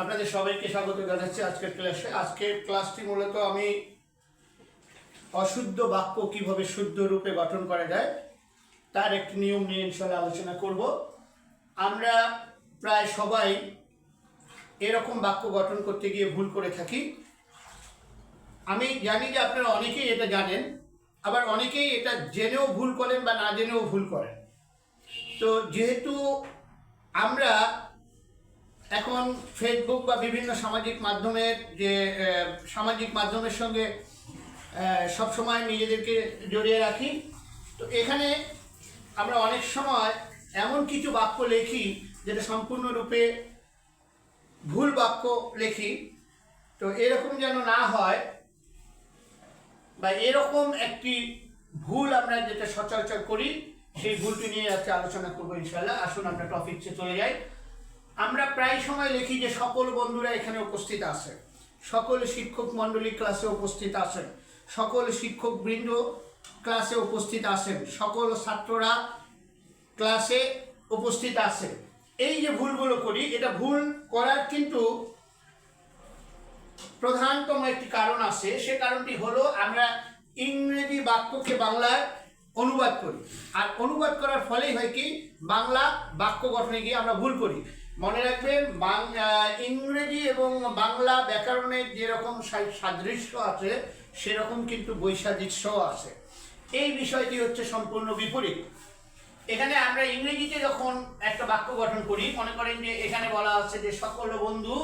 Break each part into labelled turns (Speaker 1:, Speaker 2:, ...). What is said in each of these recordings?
Speaker 1: আপনাদের সবাইকে স্বাগত জানাচ্ছি আজকের ক্লাসে আজকের ক্লাসটি মূলত আমি অশুদ্ধ বাক্য কীভাবে শুদ্ধ রূপে গঠন করা যায়, তার একটি নিয়ম নিয়ে ইনশাল্লাহ আলোচনা করব। আমরা প্রায় সবাই এরকম বাক্য গঠন করতে গিয়ে ভুল করে থাকি। আমি জানি যে আপনারা অনেকেই এটা জানেন, আবার অনেকেই এটা জেনেও ভুল করেন বা না জেনেও ভুল করেন। তো যেহেতু আমরা এখন ফেসবুক বা বিভিন্ন সামাজিক মাধ্যমের যে সামাজিক মাধ্যমের সঙ্গে সবসময় নিজেদেরকে জড়িয়ে রাখি। তো এখানে আমরা অনেক সময় এমন কিছু বাক্য লেখি যেটা সম্পূর্ণরূপে ভুল বাক্য লেখি। তো এরকম যেন না হয় বা এরকম একটি ভুল আমরা যেটা সচরাচর করি, সেই ভুলটি নিয়ে আজকে আলোচনা করব ইনশাল্লাহ আসুন আমরা টপিকসে চলে যাই। আমরা প্রায় সময় লিখি যে সকল বন্ধুরা এখানে উপস্থিত আছে। সকল শিক্ষক মণ্ডলী ক্লাসে উপস্থিত আছেন। সকল শিক্ষক বৃন্দ ক্লাসে উপস্থিত আছেন। সকল ছাত্ররা ক্লাসে উপস্থিত আছে। এই যে ভুলগুলো করি, এটা ভুল করার কিন্তু প্রধানতম একটি কারণ আছে। সে কারণটি হলো আমরা ইংরেজি বাক্যকে বাংলায় অনুবাদ করি। আর অনুবাদ করার ফলেই হয় কি? বাংলা বাক্য গঠনে গিয়ে আমরা ভুল করি। মনে রাখবেন ইংরেজি এবং বাংলা ব্যাকরণের যেরকম সাদৃশ্য আছে, সেরকম কিন্তু বৈসাদৃশ্যও আছে। এই বিষয়টি হচ্ছে সম্পূর্ণ বিপরীত। এখানে আমরা ইংরেজিতে যখন একটা বাক্য গঠন করি, মনে করেন যে এখানে বলা আছে যে সকল বন্ধু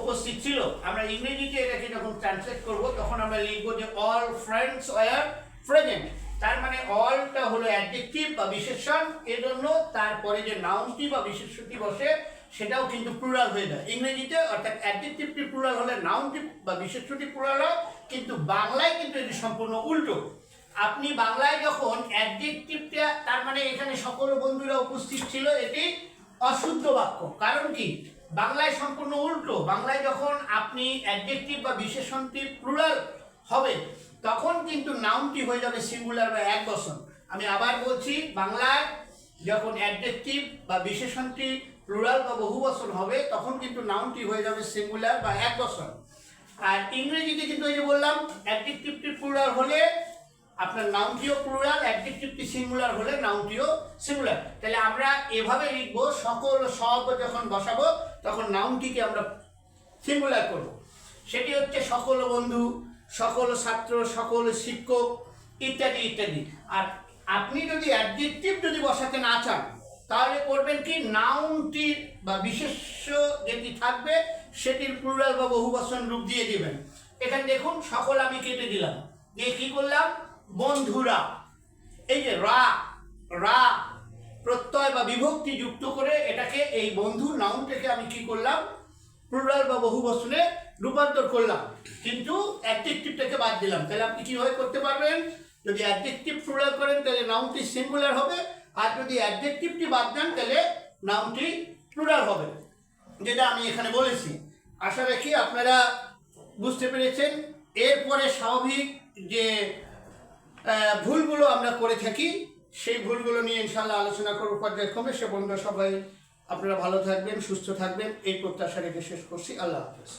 Speaker 1: উপস্থিত ছিল। আমরা ইংরেজিতে এটাকে যখন ট্রান্সলেট করব, তখন আমরা লিখব যে অল ফ্রেন্ডস ওয়ার প্রেজেন্ট তার মানে অলটা হলো অ্যাডজেক্টিভ বা বিশেষণ, এজন্য তারপরে যে নাউনটি বা বিশেষণটি বসে সেটাও কিন্তু প্লুরাল হয়ে যায়। ইংরেজিতে অর্থাৎ অ্যাডজেক্টিভটি প্লুরাল হলে নাউনটি বা বিশেষণটি প্লুরাল হয়, কিন্তু বাংলায় কিন্তু এটি সম্পূর্ণ উল্টো। আপনি বাংলায় যখন অ্যাডজেক্টিভটা তার মানে এখানে সকল বন্ধুরা উপস্থিত ছিল, এটি অশুদ্ধ বাক্য। কারণ কি? বাংলায় সম্পূর্ণ উল্টো। বাংলায় যখন আপনি অ্যাডজেক্টিভ বা বিশেষণটি প্লুরাল হবে, তখন কিন্তু নাউনটি হয়ে যাবে সিঙ্গুলার বা এক বসন আমি আবার বলছি, বাংলায় যখন অ্যাডজেক্টিভ বা বিশেষণটি প্লুরাল বা বহু বচন হবে, তখন কিন্তু নাউনটি হয়ে যাবে সিঙ্গুলার বা এক বচন আর ইংরেজিতে কিন্তু এই যে বললাম অ্যাডজেক্টিভটি প্লুরাল হলে আপনার নাউনটিও প্লুরাল অ্যাডজেক্টিভটি সিঙ্গুলার হলে নাউনটিও সিঙ্গুলার তাহলে আমরা এভাবে লিখব, সকল সব যখন বসাবো, তখন নাউনটিকে আমরা সিঙ্গুলার করব। সেটি হচ্ছে সকল বন্ধু, সকল ছাত্র, সকল শিক্ষক, ইত্যাদি ইত্যাদি। আর আপনি যদি অ্যাডজেক্টিভ যদি বসাতে না চান তাহলে করবেন কি নাউনটির বা বিশেষ্য যেটি থাকবে, সেটির প্লুরাল বা বহুবচন রূপ দিয়ে দিবেন। এখানে দেখুন, সকল আমি কেটে দিলাম। দিয়ে কি করলাম? বন্ধুরা, এই যে রা রা, প্রত্যয় বা বিভক্তি যুক্ত করে এটাকে, এই বন্ধু নাউনটাকে আমি কি করলাম? প্লুরাল বা বহু বচনে রূপান্তর করলাম। কিন্তু অ্যাডজেক্টিভটাকে বাদ দিলাম। তাহলে আপনি কীভাবে করতে পারবেন? যদি অ্যাডজেক্টিভ প্লুরাল করেন, তাহলে নাউনটি সিঙ্গুলার হবে। আর যদি অ্যাডজেক্টিভটি বাদ দেন, তাহলে নাউনটি প্লুরাল হবে, যেটা আমি এখানে বলেছি। আশা রাখি আপনারা বুঝতে পেরেছেন। এরপরে স্বাভাবিক যে ভুলগুলো আমরা করে থাকি, সেই ভুলগুলো নিয়ে ইনশাল্লাহ আলোচনা করব পর্যায়ক্রমে। সে বন্ধুরা সবাই, আপনারা ভালো থাকবেন, সুস্থ থাকবেন। এই প্রত্যাশা রেখে শেষ করছি। আল্লাহ হাফেজ।